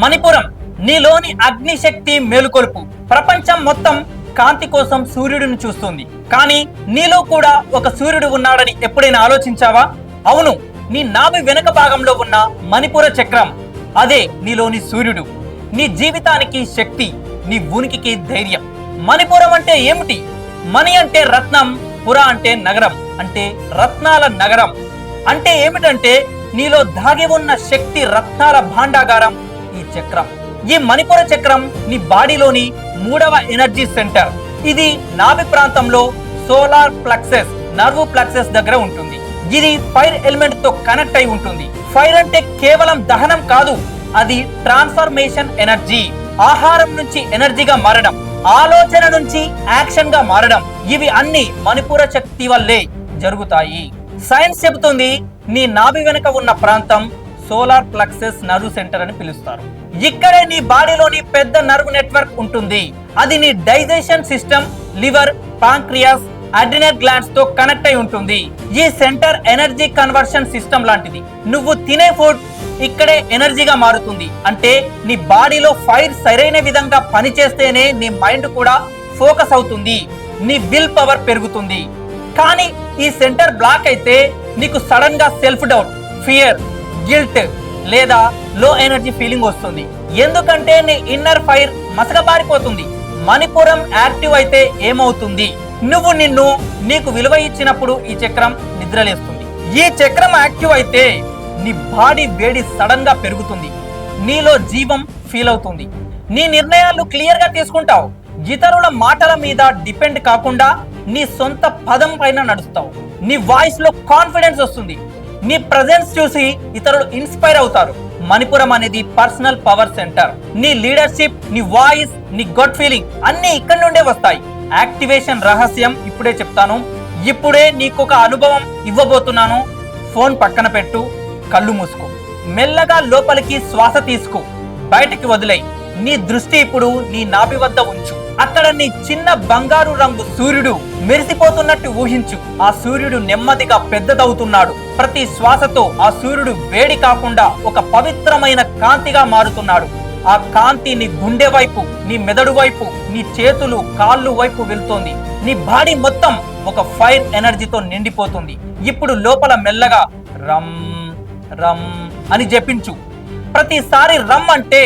మణిపురం నీలోని అగ్నిశక్తి మేలుకొలుపు. ప్రపంచం మొత్తం కాంతి కోసం సూర్యుడిని చూస్తుంది. కానీ నీలో కూడా ఒక సూర్యుడు ఉన్నాడని ఎప్పుడైనా ఆలోచించావా? అవును నీ నాభి వెనక భాగంలో ఉన్న మణిపుర చక్రం. అదే నీలోని సూర్యుడు. నీ జీవితానికి శక్తి నీ ఉనికికి ధైర్యం. మణిపురం అంటే ఏమిటి? మణి అంటే రత్నం పుర అంటే నగరం. అంటే రత్నాల నగరం. అంటే ఏమిటంటే నీలో దాగి ఉన్న శక్తి రత్నాల భాండాగారం. ఈ చక్రం. ఈ మణిపుర చక్రం నీ బాడీలోని మూడవ ఎనర్జీ సెంటర్. ఇది నాభి ప్రాంతంలో సోలార్ ప్లక్సెస్ నర్వ్ ప్లక్సెస్ దగ్గర ఉంటుంది. ఇది ఫైర్ ఎలిమెంట్తో కనెక్ట్ అయి ఉంటుంది. ఫైర్ అంటే కేవలం దహనం కాదు అది ట్రాన్స్ఫర్మేషన్ ఎనర్జీ. ఆహారం నుంచి ఎనర్జీగా మారడం ఆలోచన నుంచి యాక్షన్గా మారడం ఇవి అన్ని మణిపుర శక్తి వల్లే జరుగుతాయి. సైన్స్ చెబుతుంది నీ నాభి వెనుక ఉన్న ప్రాంతం సోలార్ ప్లక్సెస్ నర్వ్ సెంటర్ అని పిలుస్తారు. ఇక్కడే నీ బాడీలోని పెద్ద నర్వ్ నెట్వర్క్ ఉంటుంది. అది నీ digestion system liver pancreas adrenal గ్లాండ్స్తో connect అయి ఉంటుంది. ఈ సెంటర్ ఎనర్జీ కన్వర్షన్ సిస్టమ్ లాంటిది. నువ్వు తినే ఫుడ్ ఇక్కడే ఎనర్జీగా మారుతుంది. అంటే నీ బాడీలో ఫైర్ సరైన విధంగా పనిచేస్తేనే నీ మైండ్ కూడా ఫోకస్ అవుతుంది. నీ విల్ పవర్ పెరుగుతుంది. కానీ ఈ సెంటర్ బ్లాక్ అయితే నీకు సడన్గా సెల్ఫ్ డౌట్ ఫియర్ గిల్ట్ లేదా లో ఎనర్జీ ఫీలింగ్ వస్తుంది. ఎందుకంటే నీ ఇన్నర్ ఫైర్ మసకబారిపోతుంది. మణిపురం యాక్టివ్ అయితే ఏమవుతుంది? నువ్వు నిన్ను నీకు విలువ ఇచ్చినప్పుడు ఈ చక్రం నిద్రలేస్తుంది. ఈ చక్రం యాక్టివ్ అయితే నీ బాడీ వేడి సడన్గా పెరుగుతుంది. నీలో జీవం ఫీల్ అవుతుంది. నీ నిర్ణయాలు క్లియర్గా తీసుకుంటావు. ఇతరుల మాటల మీద డిపెండ్ కాకుండా నీ సొంత పదం పైన నడుస్తావు. నీ వాయిస్లో కాన్ఫిడెన్స్ వస్తుంది. నీ ప్రజెన్స్ చూసి ఇతరులు ఇన్స్పైర్ అవుతారు. మణిపురం అనేది పర్సనల్ పవర్ సెంటర్ నీ లీడర్షిప్ నీ వాయిస్ నీ గట్ ఫీలింగ్ అన్ని ఇక్కడ నుండే వస్తాయి. యాక్టివేషన్ రహస్యం ఇప్పుడే చెప్తాను. ఇప్పుడే నీకు ఒక అనుభవం ఇవ్వబోతున్నాను. ఫోన్ పక్కన పెట్టు కళ్ళు మూసుకో. మెల్లగా లోపలికి శ్వాస తీసుకో. బయటికి వదిలేయి. నీ దృష్టి ఇప్పుడు నీ నాభి వద్ద ఉంచు. అక్కడ నీ చిన్న బంగారు రంగు సూర్యుడు మెరిసిపోతున్నట్టు ఊహించు. ఆ సూర్యుడు నెమ్మదిగా పెద్దదవుతున్నాడు. ప్రతి శ్వాసతో ఆ సూర్యుడు వేడి కాకుండా ఒక పవిత్రమైన కాంతిగా మారుతున్నాడు. ఆ కాంతి నీ గుండె వైపు నీ మెదడు వైపు నీ చేతులు కాళ్ళు వైపు వెళ్తోంది. నీ బాడీ మొత్తం ఒక ఫైర్ ఎనర్జీతో నిండిపోతుంది. ఇప్పుడు లోపల మెల్లగా రమ్ రమ్ అని జపించు. ప్రతిసారి రమ్ అంటే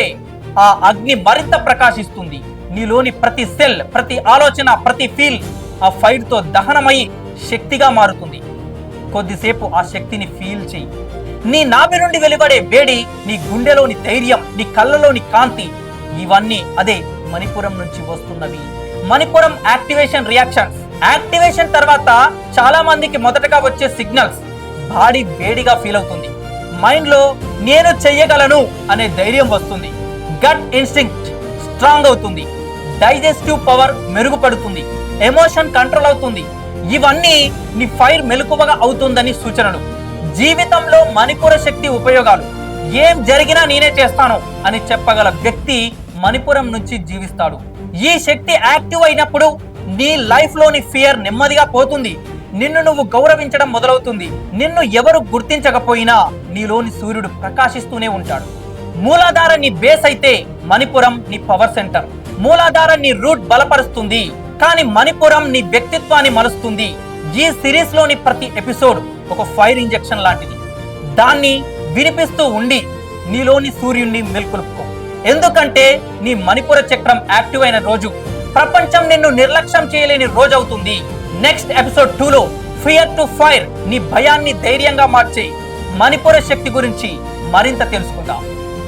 ఆ అగ్ని మరింత ప్రకాశిస్తుంది. నీలోని ప్రతి సెల్ ప్రతి ఆలోచన ప్రతి ఫీల్ ఆ ఫైర్తో దహనమై శక్తిగా మారుతుంది. కొద్దిసేపు ఆ శక్తిని ఫీల్ చెయ్యి. నీ నాభి నుండి వెలువడే వేడి నీ గుండెలోని ధైర్యం నీ కళ్ళలోని కాంతి ఇవన్నీ అదే మణిపురం నుంచి వస్తున్నవి. మణిపురం యాక్టివేషన్ రియాక్షన్స్ యాక్టివేషన్ తర్వాత చాలా మందికి మొదటగా వచ్చే సిగ్నల్స్ బాడీ వేడిగా ఫీల్ అవుతుంది. మైండ్లో నేను చెయ్యగలను అనే ధైర్యం వస్తుంది. గట్ ఇన్స్టింక్ట్ స్ట్రాంగ్ అవుతుంది. డైజెస్టివ్ పవర్ మెరుగుపడుతుంది ఎమోషన్ కంట్రోల్ అవుతుంది. ఇవన్నీ నీ ఫైర్ మెలకువగా అవుతుందని సూచనలు. జీవితంలో మణిపుర శక్తి ఉపయోగాలు. ఏం జరిగినా నేనే చేస్తాను అని చెప్పగల వ్యక్తి మణిపురం నుంచి జీవిస్తాడు. ఈ శక్తి యాక్టివ్ అయినప్పుడు నీ లైఫ్లోని ఫియర్ నెమ్మదిగా పోతుంది. నిన్ను నువ్వు గౌరవించడం మొదలవుతుంది. నిన్ను ఎవరు గుర్తించకపోయినా నీలోని సూర్యుడు ప్రకాశిస్తూనే ఉంటాడు. మూలాధార నీ బేస్ అయితే మణిపురం నీ పవర్ సెంటర్. మూలాధార నీ రూట్ బలపరుస్తుంది. కానీ మణిపురం నీ వ్యక్తిత్వాన్ని మలుస్తుంది. ఈ సిరీస్లోని ప్రతి ఎపిసోడ్ ఒక ఫైర్ ఇంజెక్షన్ లాంటిది. దాన్ని వినిపిస్తూ ఉండి నీలోని సూర్యుడిని మెల్కొలుపుకో. ఎందుకంటే నీ మణిపుర చక్రం యాక్టివ్ అయిన రోజు ప్రపంచం నిన్ను నిర్లక్ష్యం చేయలేని రోజు అవుతుంది. నెక్స్ట్ ఎపిసోడ్ టూలో ఫియర్ టు ఫైర్ నీ భయాన్ని ధైర్యంగా మార్చే మణిపుర శక్తి గురించి మరింత తెలుసుకుందాం.